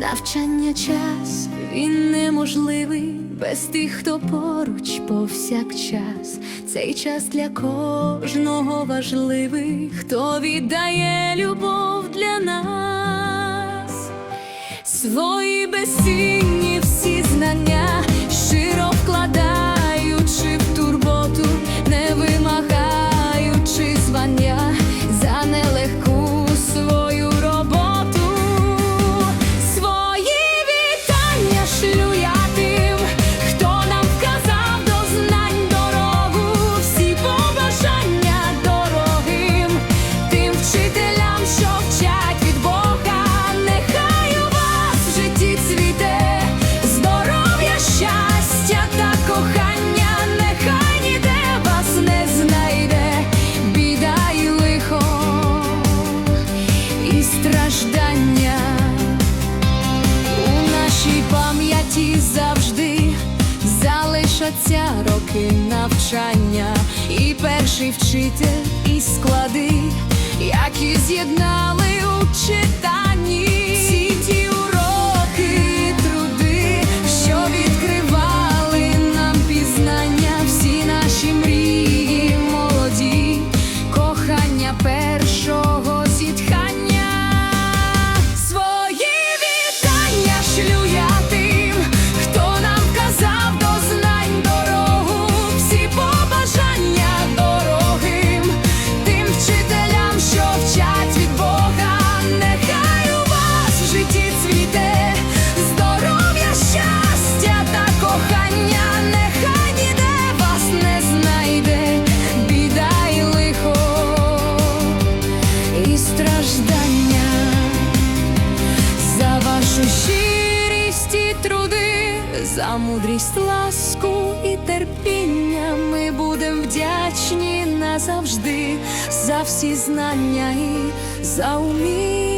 Навчання час, він неможливий без тих, хто поруч повсякчас. Цей час для кожного важливий, хто віддає любов для нас, свої безцінні всі знання. лишаться роки навчання, і перший вчитель, і склади, які з'єднали. за мудрість, ласку і терпіння ми будемо вдячні назавжди за всі знання і за уміння.